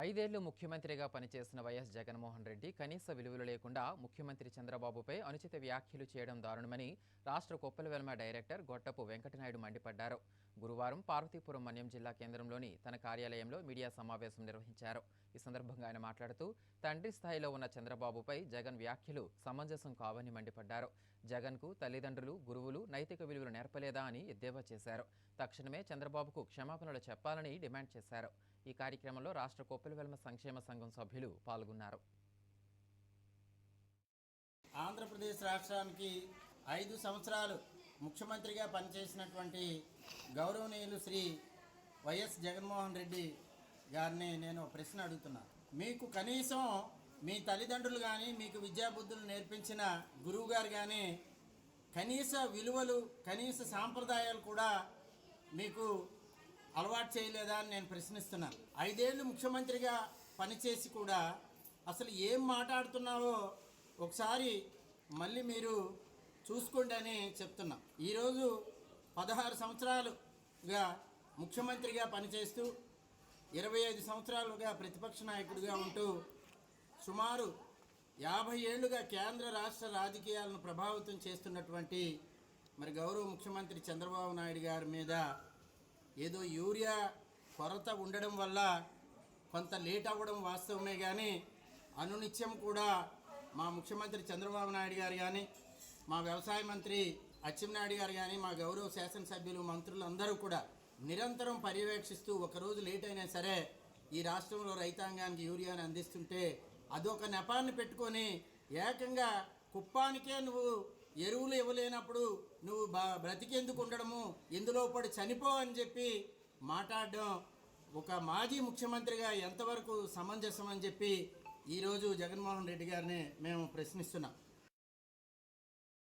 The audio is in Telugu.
ఐదేళ్ళు ముఖ్యమంత్రిగా పనిచేసిన వైఎస్ జగన్మోహన్ రెడ్డి కనీస విలువలు లేకుండా ముఖ్యమంత్రి చంద్రబాబుపై అనుచిత వ్యాఖ్యలు చేయడం దారుణమని రాష్ట్ర కొప్పలవెల్మ డైరెక్టర్ గొట్టపు వెంకటనాయుడు మండిపడ్డారు. గురువారం పార్వతీపురం మన్యం జిల్లా కేంద్రంలోని తన కార్యాలయంలో మీడియా సమావేశం నిర్వహించారు. ఈ సందర్భంగా ఆయన మాట్లాడుతూ తండ్రి స్థాయిలో ఉన్న చంద్రబాబుపై జగన్ వ్యాఖ్యలు సమంజసం కావని మండిపడ్డారు. జగన్కు తల్లిదండ్రులు గురువులు నైతిక విలువలు నేర్పలేదా అని ఎద్దేవా చేశారు. తక్షణమే చంద్రబాబుకు క్షమాపణలు చెప్పాలని డిమాండ్ చేశారు. ఈ కార్యక్రమంలో రాష్ట్ర కొప్పలవెల్మ సంక్షేమ సంఘం సభ్యులు పాల్గొన్నారు. ఆంధ్రప్రదేశ్ రాష్ట్రానికి ఐదు సంవత్సరాలు ముఖ్యమంత్రిగా పనిచేసినటువంటి గౌరవనీయులు శ్రీ వైఎస్ జగన్మోహన్ రెడ్డి గారిని నేను ప్రశ్న అడుగుతున్నాను మీకు కనీసం మీ తల్లిదండ్రులు కానీ మీకు విద్యాబుద్ధులు నేర్పించిన గురువు గారు కానీ కనీస విలువలు కనీస సాంప్రదాయాలు కూడా మీకు అలవాటు చేయలేదా అని నేను ప్రశ్నిస్తున్నాను ఐదేళ్ళు ముఖ్యమంత్రిగా పనిచేసి కూడా అసలు ఏం మాట్లాడుతున్నావో ఒకసారి మళ్ళీ మీరు చూసుకోండి అని చెప్తున్నా. ఈరోజు పదహారు సంవత్సరాలుగా ముఖ్యమంత్రిగా పనిచేస్తూ ఇరవై ఐదు సంవత్సరాలుగా ప్రతిపక్ష నాయకుడిగా ఉంటూ సుమారు యాభై ఏళ్ళుగా కేంద్ర రాష్ట్ర రాజకీయాలను ప్రభావితం చేస్తున్నటువంటి మరి గౌరవ ముఖ్యమంత్రి చంద్రబాబు నాయుడు గారి మీద ఏదో యూరియా కొరత ఉండడం వల్ల కొంత లేట్ అవ్వడం వాస్తవమే కానీ అనునిత్యం కూడా మా ముఖ్యమంత్రి చంద్రబాబు నాయుడు గారు కానీ మా వ్యవసాయ మంత్రి అచ్చెన్నాయుడు గారు కానీ మా గౌరవ శాసనసభ్యులు మంత్రులు అందరూ కూడా నిరంతరం పర్యవేక్షిస్తూ ఒకరోజు లేట్ అయినా సరే ఈ రాష్ట్రంలో రైతాంగానికి యూరియాని అందిస్తుంటే అదొక నెపాన్ని పెట్టుకొని ఏకంగా కుప్పానికే నువ్వు ఎరువులు ఇవ్వలేనప్పుడు నువ్వు బా బ్రతికెందుకు ఉండడము ఎందులో పడి చనిపో అని చెప్పి మాట్లాడడం ఒక మాజీ ముఖ్యమంత్రిగా ఎంతవరకు సమంజసం అని చెప్పి ఈరోజు జగన్మోహన్ రెడ్డి గారిని మేము ప్రశ్నిస్తున్నాం.